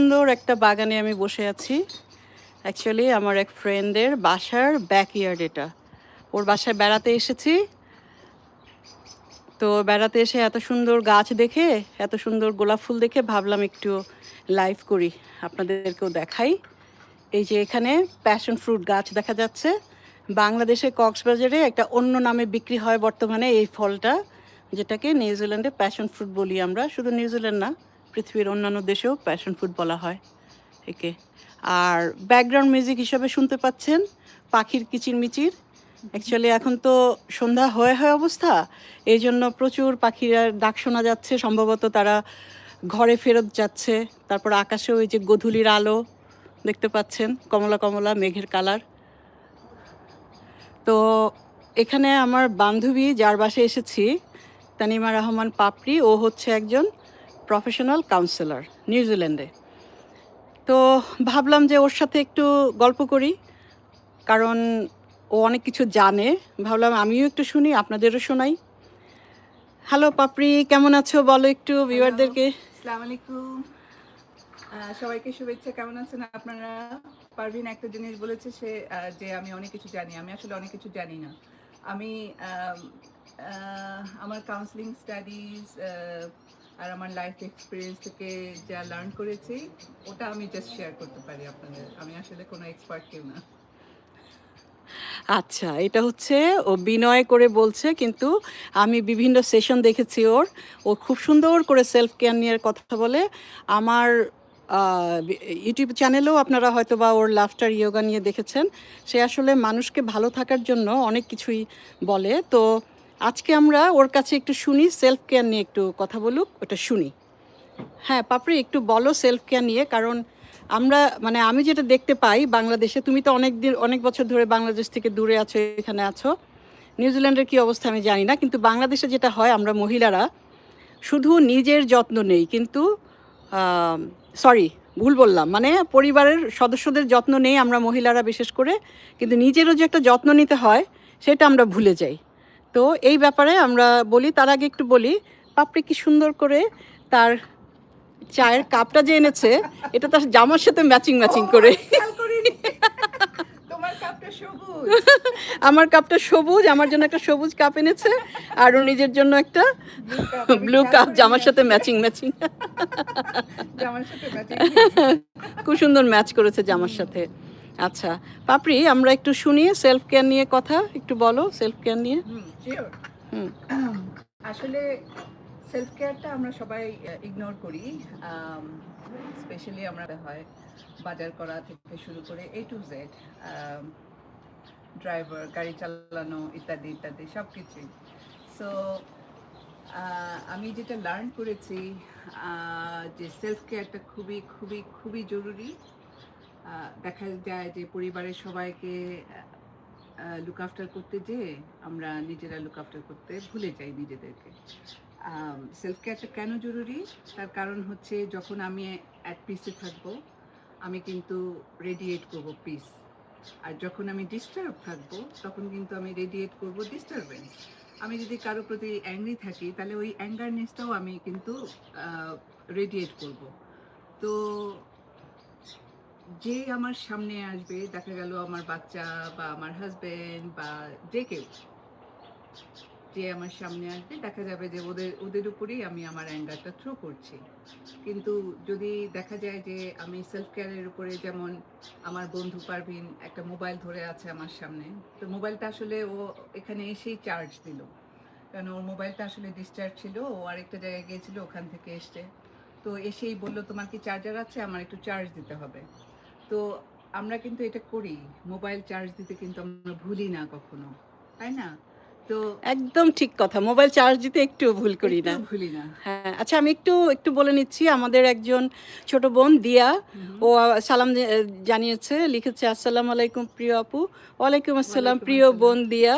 সুন্দর একটা বাগানে আমি বসে আছি। অ্যাকচুয়ালি আমার এক ফ্রেন্ডের বাসার ব্যাকইয়ার্ড এটা। ওর বাসায় বেড়াতে এসেছি। তো বেড়াতে এসে এত সুন্দর গাছ দেখে, এত সুন্দর গোলাপ ফুল দেখে ভাবলাম একটু লাইভ করি। আপনাদেরকেও দেখাই। এই যে এখানে প্যাশন ফ্রুট গাছ দেখা যাচ্ছে। বাংলাদেশে কক্সবাজারে একটা অন্য নামে বিক্রি হয় বর্তমানে এই ফলটা, যেটাকে নিউজিল্যান্ডে প্যাশন ফ্রুট বলি আমরা। শুধু নিউজিল্যান্ড না পৃথিবীর অন্যান্য দেশেও প্যাশন ফুড বলা হয়, একে। আর ব্যাকগ্রাউন্ড মিউজিক হিসাবে শুনতে পাচ্ছেন পাখির কিচিরমিচির। অ্যাকচুয়ালি এখন তো সন্ধ্যা হয়ে হয়ে অবস্থা এই জন্য প্রচুর পাখিরা ডাক শোনা যাচ্ছে, সম্ভবত তারা ঘরে ফেরত যাচ্ছে। তারপর আকাশে ওই যে গধূলির আলো দেখতে পাচ্ছেন, কমলা কমলা মেঘের কালার। তো এখানে আমার বান্ধবী, যার বাসায় এসেছি, তানিমা রহমান পাপড়ি, ও হচ্ছে একজন প্রফেশনাল কাউন্সিলর নিউজিল্যান্ডে তো ভাবলাম যে ওর সাথে একটু গল্প করি, কারণ ও অনেক কিছু জানে। ভাবলাম আমিও একটু শুনি, আপনাদেরও শোনাই। হ্যালো পাপড়ি, কেমন আছো বলো একটু ভিউয়ারদেরকে? আসসালামু আলাইকুম সবাইকে শুভেচ্ছা, কেমন আছেন আপনারা? পারভিন একটা জিনিস বলেছে সে যে আমি অনেক কিছু জানি। আমি আসলে অনেক কিছু জানি না। আমি আমার কাউন্সিলিং স্টাডিজ আর আমার লাইফ এক্সপিরিয়েন্স থেকে যা লার্ন করেছি, ওটা আমি জাস্ট শেয়ার করতে পারি আপনাদের। আমি আসলে কোনো এক্সপার্ট কেউ না। আচ্ছা এটা হচ্ছে ও বিনয় করে বলছে, কিন্তু আমি বিভিন্ন সেশন দেখেছি ওর। ও খুব সুন্দর করে সেলফ কেয়ার নিয়ে কথা বলে। আমার ইউটিউব চ্যানেলেও আপনারা হয়তো বা ওর লাফটার ইয়োগা নিয়ে দেখেছেন। সে আসলে মানুষকে ভালো থাকার জন্য অনেক কিছুই বলে। তো আজকে আমরা ওর কাছে একটু শুনি সেলফ কেয়ার নিয়ে একটু কথা বলুক, ওটা শুনি। হ্যাঁ পাপড়ি, একটু বলো সেলফ কেয়ার নিয়ে, কারণ আমরা মানে আমি যেটা দেখতে পাই বাংলাদেশে, তুমি তো অনেক দিন, অনেক বছর ধরে বাংলাদেশ থেকে দূরে আছো, এখানে আছো। নিউজিল্যান্ডের কি অবস্থা আমি জানি না, কিন্তু বাংলাদেশে যেটা হয়, আমরা মহিলারা শুধু নিজের যত্ন নেই, কিন্তু সরি ভুল বললাম মানে পরিবারের সদস্যদের যত্ন নেই আমরা মহিলারা বিশেষ করে, কিন্তু নিজেরও যে একটা যত্ন নিতে হয়, সেটা আমরা ভুলে যাই। তো এই ব্যাপারে আমরা বলি তার আগে একটু বলি পাপড়ি কি সুন্দর করে তার চায়ের কাপটা যে এনেছে এটা তার জামার সাথে ম্যাচিং ম্যাচিং করে। আমার কাপটা সবুজ আমার জন্য একটা সবুজ কাপ এনেছে আর ও নিজের জন্য একটা ব্লু কাপ জামার সাথে ম্যাচিং ম্যাচিং খুব সুন্দর ম্যাচ করেছে জামার সাথে। আচ্ছা পাপড়ি আমরা একটু শুনি সেলফ কেয়ার নিয়ে কথা একটু বলো সেলফ কেয়ার নিয়ে। Hmm sure hmm. আসলে সেলফ কেয়ারটা আমরা সবাই ইগনোর করি স্পেশালি আমরা হয় বাজার করা থেকে শুরু করে এ টু জেড ড্রাইভার গাড়ি চালানো ইত্যাদি ইত্যাদি সব কিছুই সো আমি যেটা লার্ন করেছি যে সেলফ কেয়ারটা খুবই খুবই খুবই জরুরি। দেখা যায় যে পরিবারের সবাইকে লুক আফটার করতে যেয়ে আমরা নিজেরা লুক আফটার করতে ভুলে যাই নিজেদেরকে। সেলফ কেয়ারটা কেন জরুরি? তার কারণ হচ্ছে যখন আমি এক পিসে থাকব, আমি কিন্তু রেডিয়েট করব পিস আর যখন আমি ডিস্টার্ব থাকব, তখন কিন্তু আমি রেডিয়েট করব ডিস্টারবেন্স আমি যদি কারও প্রতি অ্যাংরি থাকি, তাহলে ওই অ্যাঙ্গারনেসটাও আমি কিন্তু রেডিয়েট করব। তো যে আমার সামনে আসবে, দেখা গেল আমার বাচ্চা বা আমার হাজবেন্ড বা যে কেউ, যে আমার সামনে আসবে, দেখা যাবে যে ওদের ওদের উপরেই আমি আমার অ্যাঙ্গারটা থ্রো করছি। কিন্তু যদি দেখা যায় যে আমি সেলফ কেয়ারের উপরে যেমন আমার বন্ধু পারভিন একটা মোবাইল ধরে আছে আমার সামনে, তো মোবাইলটা আসলে ও এখানে এসেই চার্জ দিল। কারণ ওর মোবাইলটা আসলে ডিসচার্জ ছিল, ও আরেকটা জায়গায় গিয়েছিল, ওখান থেকে এসছে। তো এসেই বলল, তোমার কি চার্জার আছে? আমার একটু চার্জ দিতে হবে। তো আমরা কিন্তু এটা করি। মোবাইল চার্জ দিতে কিন্তু আমরা ভুলি না কখনো। তাই না? তো একদম ঠিক কথা। মোবাইল চার্জ দিতে একটু ভুল করি না। ভুলি না। হ্যাঁ আচ্ছা আমি একটু একটু বলে নিচ্ছি। আমাদের একজন ছোট বোন দিয়া ও সালাম জানিয়েছে লিখেছে আসসালামু আলাইকুম প্রিয় আপু। ওয়ালাইকুম আসসালাম প্রিয় বোন দিয়া।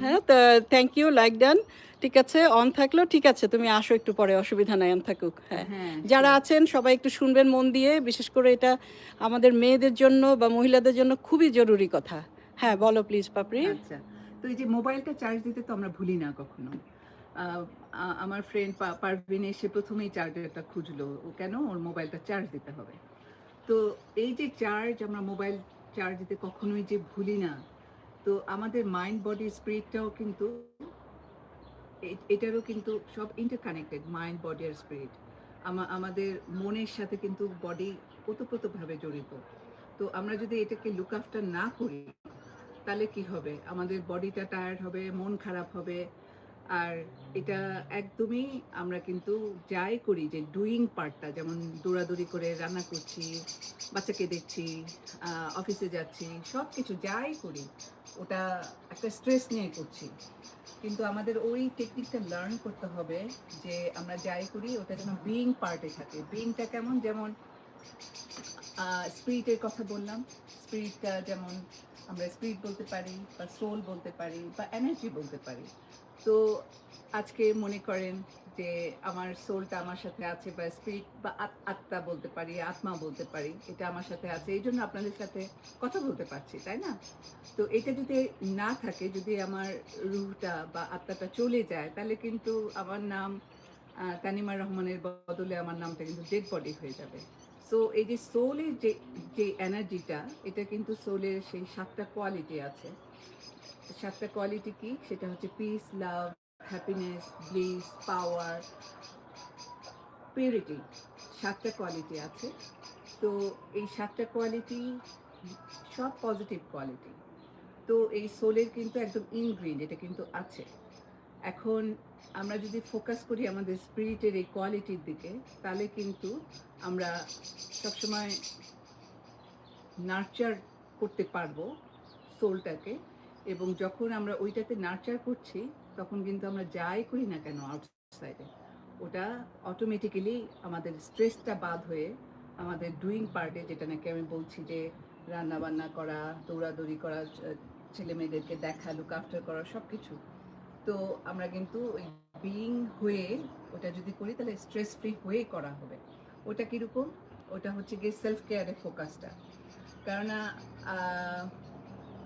হ্যাঁ তো থ্যাংক ইউ লাইক ডান ঠিক আছে অন থাকলেও ঠিক আছে তুমি আসো একটু পরে অসুবিধা নাই অন থাকুক। হ্যাঁ হ্যাঁ যারা আছেন সবাই একটু শুনবেন মন দিয়ে। বিশেষ করে এটা আমাদের মেয়েদের জন্য বা মহিলাদের জন্য খুবই জরুরি কথা। হ্যাঁ বলো প্লিজ পাপড়ি। আচ্ছা। এই যে মোবাইলটা চার্জ দিতে তো আমরা ভুলি না কখনো। আমার ফ্রেন্ড পারভিন এসে প্রথমেই চার্জারটা খুঁজলো। কেন? ওর মোবাইলটা চার্জ দিতে হবে। তো এই যে চার্জ আমরা মোবাইল চার্জ দিতে কখনোই যে ভুলি না। তো আমাদের মাইন্ড বডি স্পিরিটটাও কিন্তু এটারও কিন্তু সব ইন্টারকানেক্টেড মাইন্ড বডি আর স্পিরিট আমাদের মনের সাথে কিন্তু বডি ওতপ্রোতভাবে জড়িত। তো আমরা যদি এটাকে লুক আফটার না করি তাহলে কি হবে? আমাদের বডিটা টায়ার্ড হবে, মন খারাপ হবে। আর এটা একদমই আমরা কিন্তু যাই করি যে ডুইং পার্টটা যেমন দৌড়াদৌড়ি করে রান্না করছি, বাচ্চাকে দেখছি অফিসে যাচ্ছি সব কিছু যাই করি। ওটা একটা স্ট্রেস নিয়ে করছি। কিন্তু আমাদের ওই টেকনিকটা লার্ন করতে হবে যে আমরা যাই করি, ওটা যেন বিইং পার্টে থাকে। বিইংটা কেমন? যেমন স্পিরিটের কথা বললাম। স্পিরিটটা যেমন আমরা স্পিরিট বলতে পারি, বা সোল বলতে পারি, বা এনার্জি বলতে পারি। তো আজকে মনে করেন যে আমার সোলটা আমার সাথে আছে, বা স্পিরিট বা আত্মা বলতে পারি, আত্মা বলতে পারি, এটা আমার সাথে আছে। এই জন্য আপনাদের সাথে কথা বলতে পারছি, তাই না? তো এটা যদি না থাকে, যদি আমার রুহটা বা আত্মাটা চলে যায়, তাহলে কিন্তু আমার নাম তানিমা রহমানের বদলে আমার নামটা কিন্তু ডেড বডি হয়ে যাবে। সো এই যে সোলের যে যে এনার্জিটা এটা কিন্তু সোলের সেই সাতটা কোয়ালিটি আছে। সাতটা কোয়ালিটি কি? সেটা হচ্ছে peace love happiness bliss power purity সাতটা কোয়ালিটি আছে। তো এই সাতটা কোয়ালিটি সব পজিটিভ কোয়ালিটি তো এই সোলের কিন্তু একদম ইনগ্রিড এটা কিন্তু আছে। এখন আমরা যদি ফোকাস করি আমাদের স্পিরিটের এই কোয়ালিটির দিকে, তাহলে কিন্তু আমরা সবসময় নার্চার করতে পারব সোলটাকে, এবং যখন আমরা ওইটাতে নার্চার করছি, তখন কিন্তু আমরা যাই করি না কেন আউটসাইডে। ওটা অটোমেটিক্যালি আমাদের স্ট্রেসটা বাদ হয়ে আমাদের ডুইং পার্টে যেটা নাকি আমি বলছি যে রান্না বান্না করা, দৌড়াদৌড়ি করা ছেলে মেয়েদেরকে দেখা লুক আফটার করা সব কিছু তো আমরা কিন্তু ওই বিইং হয়ে ওটা যদি করি, তাহলে স্ট্রেস ফ্রি হয়ে করা হবে। ওটা কীরকম? ওটা হচ্ছে গিয়ে সেলফ কেয়ারে ফোকাসটা কেননা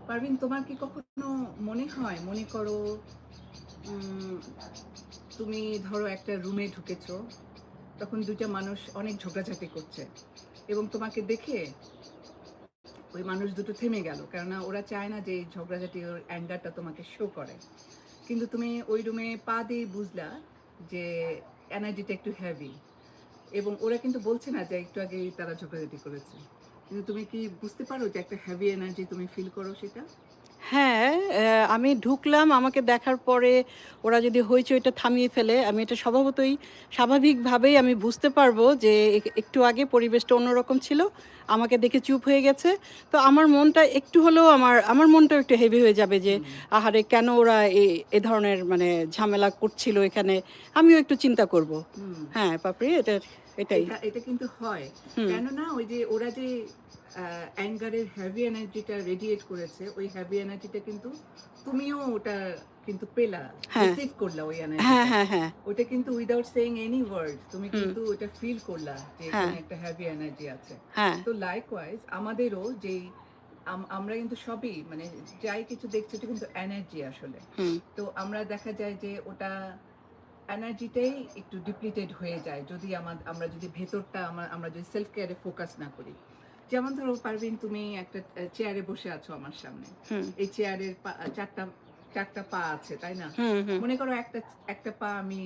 পারভিন, তোমার কি কখনো মনে হয়, মনে করো তুমি ধরো একটা রুমে ঢুকেছো, তখন দুইটা মানুষ অনেক ঝগড়াঝাটি করছে এবং তোমাকে দেখে ওই মানুষ দুটো থেমে গেল। কেননা, ওরা চায় না যে ঝগড়াঝাটি, ওর অ্যাঙ্গারটা তোমাকে শো করে। কিন্তু তুমি ওই রুমে পা দিয়ে বুঝলা যে এনার্জিটা একটু হেভি এবং ওরা কিন্তু বলছে না যে একটু আগে তারা ঝগড়াঝাটি করেছে। কিন্তু তুমি কি বুঝতে পারো যে একটা হেভি এনার্জি তুমি ফিল করো সেটা? হ্যাঁ আমি ঢুকলাম আমাকে দেখার পরে ওরা যদি হইচইটা থামিয়ে ফেলে আমি এটা স্বভাবতই স্বাভাবিকভাবেই আমি বুঝতে পারব যে একটু আগে পরিবেশটা অন্যরকম ছিল আমাকে দেখে চুপ হয়ে গেছে। তো আমার মনটা একটু হলেও আমার আমার মনটাও একটু হেভি হয়ে যাবে যে আহারে কেন ওরা এ- এ ধরনের মানে ঝামেলা করছিল এখানে? আমিও একটু চিন্তা করব। হ্যাঁ পাপড়ি এটা এটাই। এটা কিন্তু হয়। কেননা ওই যে ওরা যে অ্যাঙ্গারের হ্যাভি এনার্জিটা রেডিয়েট করেছে ওই হ্যাভি এনার্জিটা কিন্তু তুমিও ওটা কিন্তু পেলা হ্যাঁ। রিসিভ করলা ওই হ্যাঁ এনার্জি হ্যাঁ হ্যাঁ। ওটা কিন্তু উইদাউট সেইং এনি ওয়ার্ড তুমি কিন্তু ওটা ফিল করলা যে হ্যাঁ। এখানে একটা হ্যাভি এনার্জি আছে। হ্যাঁ। তো লাইকওয়াইজ আমাদেরও যেই আম- আমরা কিন্তু সবই মানে যাই কিছু দেখছি ওটা কিন্তু এনার্জি আসলে। তো আমরা দেখা যায় যে ওটা এনার্জিটাই একটু ডিপ্লিটেড হয়ে যায় যদি আমা- আমরা যদি ভেতরটা আমরা যদি সেলফ কেয়ারে ফোকাস না করি। যেমন ধরো পারভিন তুমি একটা চেয়ারে বসে আছো আমার সামনে। এই চেয়ারের চারটা চারটা পা আছে তাই না? মনে করো একটা একটা পা আমি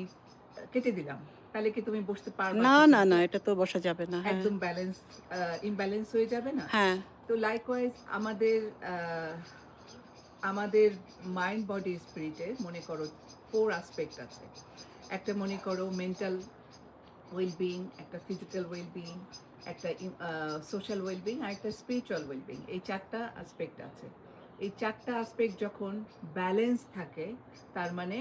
কেটে দিলাম তাহলে কি তুমি বসতে পারবে না না না এটা তো বসা যাবে না হ্যাঁ। একদম ব্যালেন্স ইমব্যালেন্স হয়ে যাবে না? হ্যাঁ। তো লাইকওয়াইজ আমাদের আমাদের মাইন্ড বডি স্পিরিটের মনে করো ফোর আসপেক্ট আছে। একটা মনে করো মেন্টাল ওয়েলবিং একটা ফিজিক্যাল ওয়েলবিং একটা সোশ্যাল ওয়েলবিং আর একটা স্পিরিচুয়াল ওয়েলবিং এই চারটা আসপেক্ট আছে। এই চারটা আসপেক্ট যখন ব্যালেন্স থাকে, তার মানে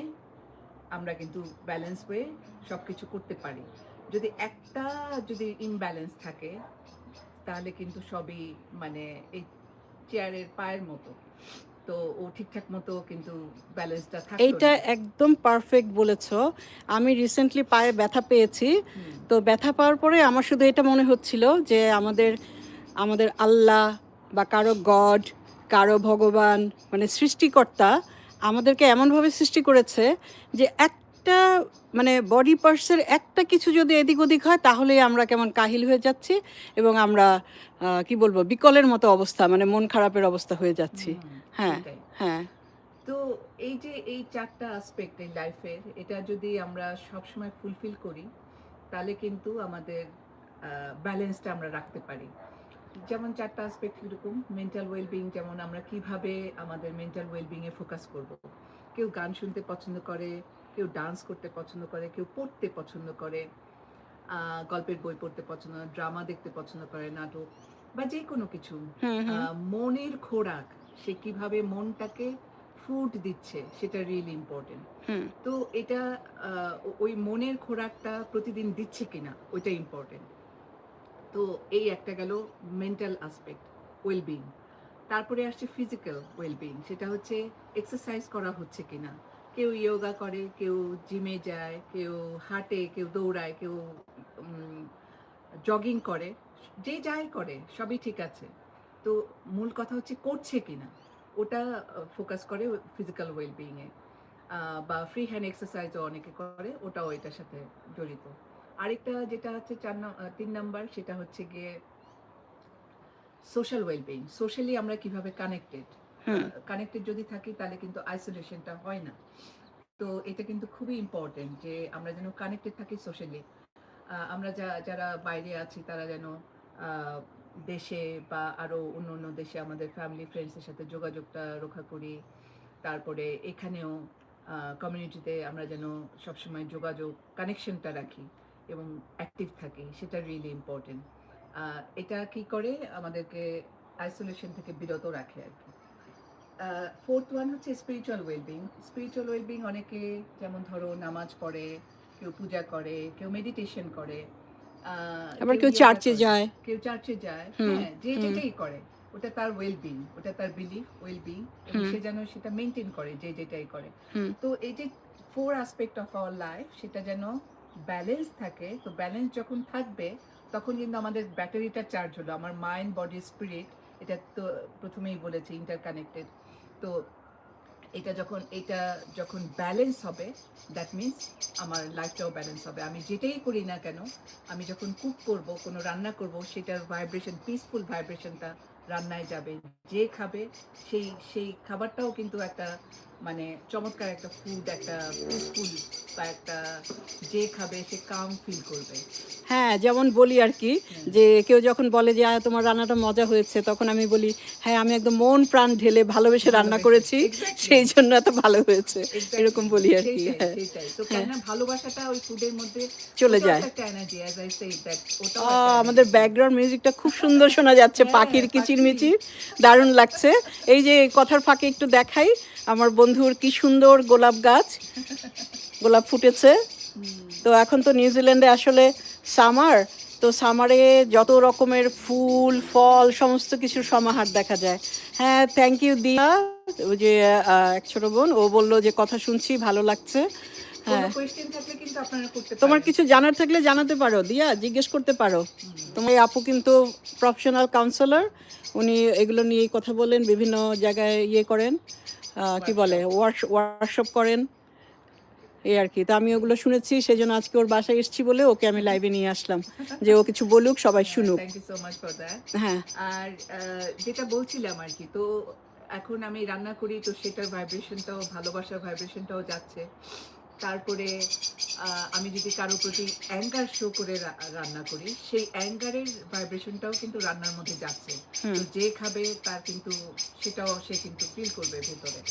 আমরা কিন্তু ব্যালেন্স হয়ে সব কিছু করতে পারি। যদি একটা যদি ইমব্যালেন্স থাকে, তাহলে কিন্তু সবই মানে এই চেয়ারের পায়ের মতো। তো ও ঠিকঠাক মতো কিন্তু ব্যালেন্সটা থাকে এইটা একদম পারফেক্ট বলেছ। আমি রিসেন্টলি পায়ে ব্যথা পেয়েছি। তো ব্যথা পাওয়ার পরে আমার শুধু এটা মনে হচ্ছিল যে আমাদের আমাদের আল্লাহ বা কারও গড কারও ভগবান মানে সৃষ্টিকর্তা আমাদেরকে এমনভাবে সৃষ্টি করেছে যে একটা মানে বডি পার্টসের একটা কিছু যদি এদিক ওদিক হয় তাহলেই আমরা কেমন কাহিল হয়ে যাচ্ছি এবং আমরা কি বলব বিকলের মতো অবস্থা মানে মন খারাপের অবস্থা হয়ে যাচ্ছি। হ্যাঁ হ্যাঁ। তো এই যে এই চারটা আসপেক্ট এই লাইফের এটা যদি আমরা সবসময় ফুলফিল করি তাহলে কিন্তু আমাদের ব্যালেন্সটা আমরা রাখতে পারি। যেমন চারটা আসপেক্ট কীরকম? মেন্টাল ওয়েলবিং যেমন আমরা কীভাবে আমাদের মেন্টাল ওয়েলবিংয়ে ফোকাস করব। কেউ গান শুনতে পছন্দ করে কেউ ডান্স করতে পছন্দ করে কেউ পড়তে পছন্দ করে গল্পের বই পড়তে পছন্দ ড্রামা দেখতে পছন্দ করে নাটক বা যে কোনো কিছু মনের খোরাক সে কীভাবে মনটাকে ফুড দিচ্ছে সেটা রিয়েলি ইম্পর্টেন্ট হুম। তো এটা ওই মনের খোরাকটা প্রতিদিন দিচ্ছে কিনা ওইটা ইম্পর্টেন্ট তো এই একটা গেল মেন্টাল আসপেক্ট ওয়েলবিং তারপরে আসছে ফিজিক্যাল ওয়েলবিং সেটা হচ্ছে এক্সারসাইজ করা হচ্ছে কিনা। কেউ ইয়োগা করে কেউ জিমে যায় কেউ হাঁটে কেউ দৌড়ায় কেউ জগিং করে যে যাই করে সবই ঠিক আছে। তো মূল কথা হচ্ছে করছে কিনা? ওটা ফোকাস করে ফিজিক্যাল ওয়েলবিংয়ে বা ফ্রি হ্যান্ড এক্সারসাইজও অনেকে করে ওটাও এটার সাথে জড়িত। আরেকটা যেটা হচ্ছে চার তিন নাম্বার সেটা হচ্ছে গিয়ে সোশ্যাল ওয়েলবিং সোশ্যালি আমরা কীভাবে কানেক্টেড কানেক্টেড যদি থাকি তাহলে কিন্তু আইসোলেশনটা হয় না। তো এটা কিন্তু খুবই ইম্পর্টেন্ট যে আমরা যেন কানেক্টেড থাকি সোশ্যালি আমরা যা- যারা বাইরে আছি তারা যেন আহ, দেশে বা আরও অন্য অন্য দেশে আমাদের ফ্যামিলি ফ্রেন্ডসের সাথে যোগাযোগটা রক্ষা করি। তারপরে এখানেও কমিউনিটিতে আমরা যেন সবসময় যোগাযোগ কানেকশনটা রাখি এবং অ্যাক্টিভ থাকি, সেটা রিয়েলি ইম্পর্টেন্ট এটা কি করে? আমাদেরকে আইসোলেশন থেকে বিরত রাখে আর কি। ফোর্থ ওয়ান হচ্ছে স্পিরিচুয়াল ওয়েলবিং স্পিরিচুয়াল ওয়েলবিং অনেকে, যেমন ধরো নামাজ পড়ে, কেউ পূজা করে, কেউ মেডিটেশন করে আবার কেউ চার্চে যায়। কেউ চার্চে যায়। হ্যাঁ যে। যেটাই করে ওটা তার ওয়েলবিং ওটা তার বিলিফ ওয়েলবিং সে যেন সেটা মেনটেন করে যে যেটাই করে। তো এই যে four aspect of our life সেটা যেন ব্যালেন্স থাকে তো ব্যালেন্স যখন থাকবে তখন কিন্তু আমাদের ব্যাটারিটা চার্জ হলো। আমার মাইন্ড বডি স্পিরিট এটা তো প্রথমেই বলেছি ইন্টারকানেক্টেড তো এটা যখন এটা যখন ব্যালেন্স হবে দ্যাট মিন্স আমার লাইফটাও ব্যালেন্স হবে। আমি যেটাই করি না কেন, আমি যখন কুক করব, কোনো রান্না করব, সেটার ভাইব্রেশন পিসফুল ভাইব্রেশনটা রান্নায় যাবে যে খাবে সেই সেই খাবারটাও কিন্তু একটা মানে চমৎকার একটা ফুড একটা পিসফুল বা একটা যে খাবে সে কাম ফিল করবে হ্যাঁ যেমন বলি আর কি যে কেউ যখন বলে যে তোমার রান্নাটা মজা হয়েছে তখন আমি বলি হ্যাঁ আমি একদম মন প্রাণ ঢেলে ভালোবেসে রান্না করেছি সেই জন্য এত ভালো হয়েছে এরকম বলি আর কি হ্যাঁ। তো হ্যাঁ। কেননা ভালোবাসাটা ওই ফুডের মধ্যে চলে যায় আমাদের ব্যাকগ্রাউন্ড মিউজিকটা খুব সুন্দর শোনা যাচ্ছে হ্যাঁ, পাখির পাখি। কিচিরমিচির দারুণ লাগছে। এই যে কথার ফাঁকে একটু দেখাই, আমার বন্ধুর কি সুন্দর গোলাপ গাছ। গোলাপ ফুটেছে। তো এখন তো নিউজিল্যান্ডে আসলে সামার। তো সামারে যত রকমের ফুল, ফল, সমস্ত কিছুর সমাহার দেখা যায়। হ্যাঁ থ্যাংক ইউ দিয়া। ওই যে এক ছোট বোন, ও বলল যে, কথা শুনছি, ভালো লাগছে। হ্যাঁ। তোমার কিছু জানার থাকলে জানাতে পারো। দিয়া জিজ্ঞেস করতে পারো। তোমার আপু কিন্তু প্রফেশনাল কাউন্সিলর উনি এগুলো নিয়েই কথা বলেন বিভিন্ন জায়গায় ইয়ে করেন কি বলে ওয়ার্কশপ করেন। এই আর কি। তো আমি ওগুলো শুনেছি সেই জন্য আজকে ওর বাসায় এসেছি বলে ওকে আমি লাইভে নিয়ে আসলাম। যে ও কিছু বলুক সবাই শুনুক thank you so much for that হ্যাঁ। আর যেটা বলছিলাম আর কি তো এখন আমি রান্না করি তো সেটার ভাইব্রেশনটাও ভালোবাসার ভাইব্রেশনটাও যাচ্ছে। তারপরে আমি যদি কারোর প্রতি অ্যাঙ্গার শো করে রান্না করি সেই অ্যাঙ্গারের ভাইব্রেশনটাও কিন্তু রান্নার মধ্যে যাচ্ছে। যে খাবে তার কিন্তু সেটাও সে কিন্তু ফিল করবে ভেতরে।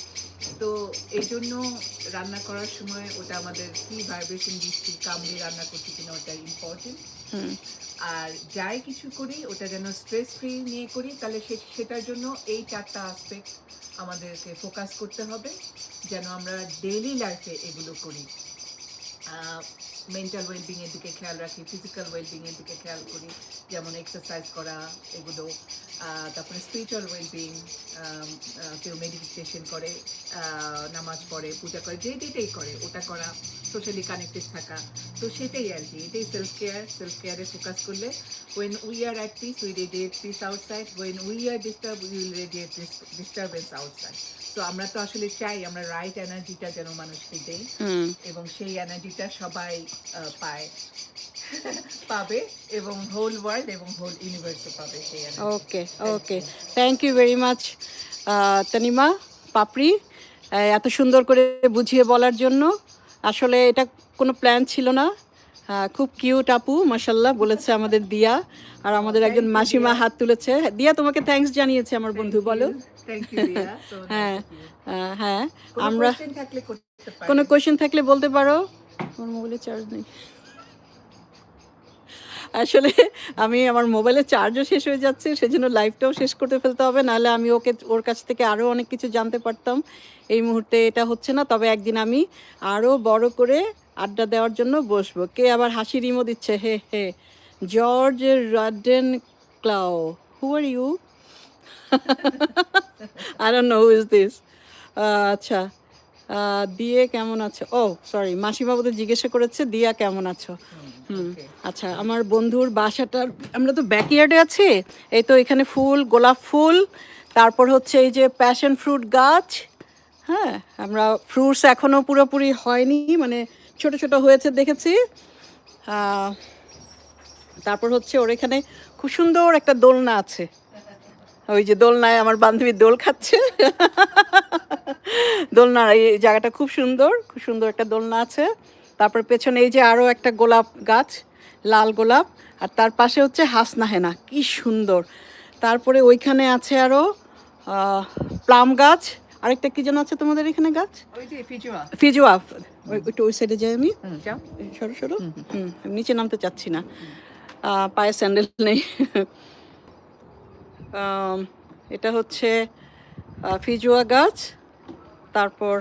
তো এই জন্য রান্না করার সময় ওটা আমাদের কি ভাইব্রেশন দিচ্ছি কামড়ে রান্না করছি কিনা ওটা ইম্পর্টেন্ট আর যাই কিছু করি ওটা যেন স্ট্রেস ফ্রি নিয়ে করি তাহলে সে- সেটার জন্য এই চারটা আসপেক্ট আমাদেরকে ফোকাস করতে হবে যেন আমরা ডেইলি লাইফে এগুলো করি। মেন্টাল ওয়েলবিংয়ের দিকে খেয়াল রাখি ফিজিক্যাল ওয়েলবিংয়ের দিকে খেয়াল করি, যেমন এক্সারসাইজ করা, এগুলো। তারপরে স্পিরিচুয়াল ওয়েলবিং কেউ মেডিটেশন করে নামাজ পড়ে, পূজা করে, যে যেটাই করে, ওটা করা। সোশ্যালি কানেক্টেড থাকা। তো সেটাই আর কি এটাই সেলফ কেয়ার সেলফ কেয়ারে ফোকাস করলে we are at peace we radiate peace outside when we are disturbed we will radiate dis- disturbance outside তো আমরা তো আসলে চাই আমরা রাইট এনার্জিটা যেন মানুষকে দেই এবং সেই এনার্জিটা সবাই পায় পাবে এবং হোল ওয়ার্ল্ড এবং হোল ইউনিভার্সও পাবে সেই okay okay thank you very much Tanima Papri এত সুন্দর করে বুঝিয়ে বলার জন্য। আসলে এটা কোনো প্ল্যান ছিল না। খুব কিউট আপু মাসাল্লাহ বলেছে আমাদের দিয়া। আর আমাদের একজন মাসিমা হাত তুলেছে। দিয়া তোমাকে থ্যাংকস জানিয়েছে আমার বন্ধু বলো। হ্যাঁ হ্যাঁ আমরা কোনো কোয়েশ্চেন থাকলে বলতে পারো। আমার মোবাইলে চার্জ নেই। আসলে আমি আমার মোবাইলের চার্জও শেষ হয়ে যাচ্ছে, সেজন্য লাইভটাও শেষ করতে ফেলতে হবে, নাহলে আমি ওকে, ওর কাছ থেকে আরও অনেক কিছু জানতে পারতাম। এই মুহূর্তে এটা হচ্ছে না, তবে একদিন আমি আরও বড় করে আড্ডা দেওয়ার জন্য বসবো। কে আবার হাসির ইমো দিচ্ছে, হে হে। জর্জ রাডেন Klao who are you don't know who is this আচ্ছা। দিয়ে কেমন আছো? ও সরি মাসিমা বোধহয় জিজ্ঞাসা করেছে, দিয়া কেমন আছো. আচ্ছা আমার বন্ধুর বাসাটার আমরা তো ব্যাকইয়ার্ডে আছি এই তো এখানে ফুল গোলাপ ফুল তারপর হচ্ছে এই যে প্যাশন ফ্রুট গাছ হ্যাঁ আমরা ফ্রুটস এখনও পুরোপুরি হয়নি মানে ছোট ছোট হয়েছে দেখেছি তারপর হচ্ছে ওর এখানে খুব সুন্দর একটা দোলনা আছে ওই যে দোলনায় আমার বান্ধবী দোল খাচ্ছে দোলনার এই জায়গাটা খুব সুন্দর খুব সুন্দর একটা দোলনা আছে তারপর পেছনে এই যে আরও একটা গোলাপ গাছ লাল গোলাপ আর তার পাশে হচ্ছে হাসনা হেনা কি সুন্দর। তারপরে ওইখানে আছে আরও প্লাম গাছ আরেকটা কি যেন আছে তোমাদের এখানে গাছ? ফিজুয়া। ফিজুয়া ওই একটু ওই সাইডে যাই আমি। সরু সরো। হুম নিচে নামতে চাচ্ছি না। পায়ে স্যান্ডেল নেই। এটা হচ্ছে ফিজুয়া গাছ তারপর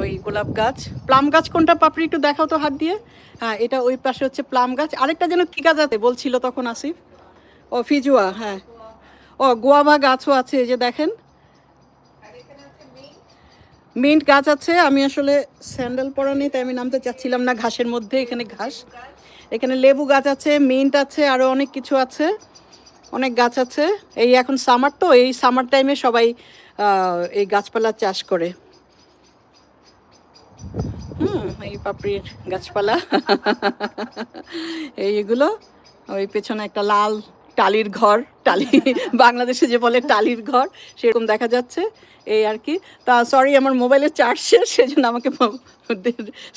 ওই গোলাপ গাছ। প্লাম গাছ কোনটা? পাপড়ি একটু দেখাও তো হাত দিয়ে। হ্যাঁ এটা ওই পাশে হচ্ছে প্লাম গাছ। আরেকটা যেন কি গাছ আছে? বলছিল তখন আসিফ। ও, ফিজুয়া হ্যাঁ। ও, গোয়াভা গাছও আছে, এই যে দেখেন। মিন্ট গাছ আছে। আমি আসলে স্যান্ডেল পরা নেই তাই আমি নামতে চাচ্ছিলাম না ঘাসের মধ্যে, এখানে ঘাস। এখানে লেবু গাছ আছে, মিন্ট আছে আরও অনেক কিছু আছে। অনেক গাছ আছে। এই এখন সামার তো, এই সামার টাইমে সবাই এই গাছপালা চাষ করে। হুম, এই পাপড়ির গাছপালা। এইগুলো ওই পেছনে একটা লাল টালির ঘর, টালি, বাংলাদেশে যে বলে টালির ঘর, সেরকম দেখা যাচ্ছে এই আর কি। তা সরি আমার মোবাইলের চার্জ শেষ, সেজন্য আমাকে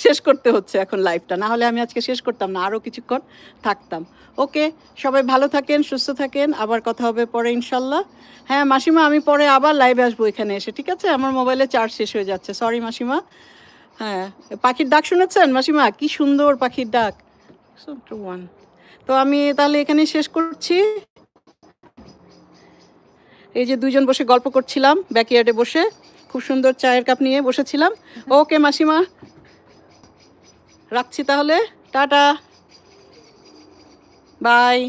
শেষ করতে হচ্ছে এখন লাইভটা না হলে আমি আজকে শেষ করতাম না আরও কিছুক্ষণ থাকতাম। ওকে সবাই ভালো থাকেন, সুস্থ থাকেন, আবার কথা হবে পরে ইনশাল্লাহ। হ্যাঁ মাসিমা, আমি পরে আবার লাইভে আসব এখানে এসে, ঠিক আছে? আমার মোবাইলে চার্জ শেষ হয়ে যাচ্ছে। সরি মাসিমা। হ্যাঁ পাখির ডাক শুনেছেন মাসিমা? কি সুন্দর পাখির ডাক। ওয়ান তো আমি তাহলে এখানে শেষ করছি। এই যে দুজন বসে গল্প করছিলাম ব্যাকইয়ার্ডে বসে। খুব সুন্দর চায়ের কাপ নিয়ে বসেছিলাম। ওকে মাসিমা রাখছি তাহলে। টাটা। বাই।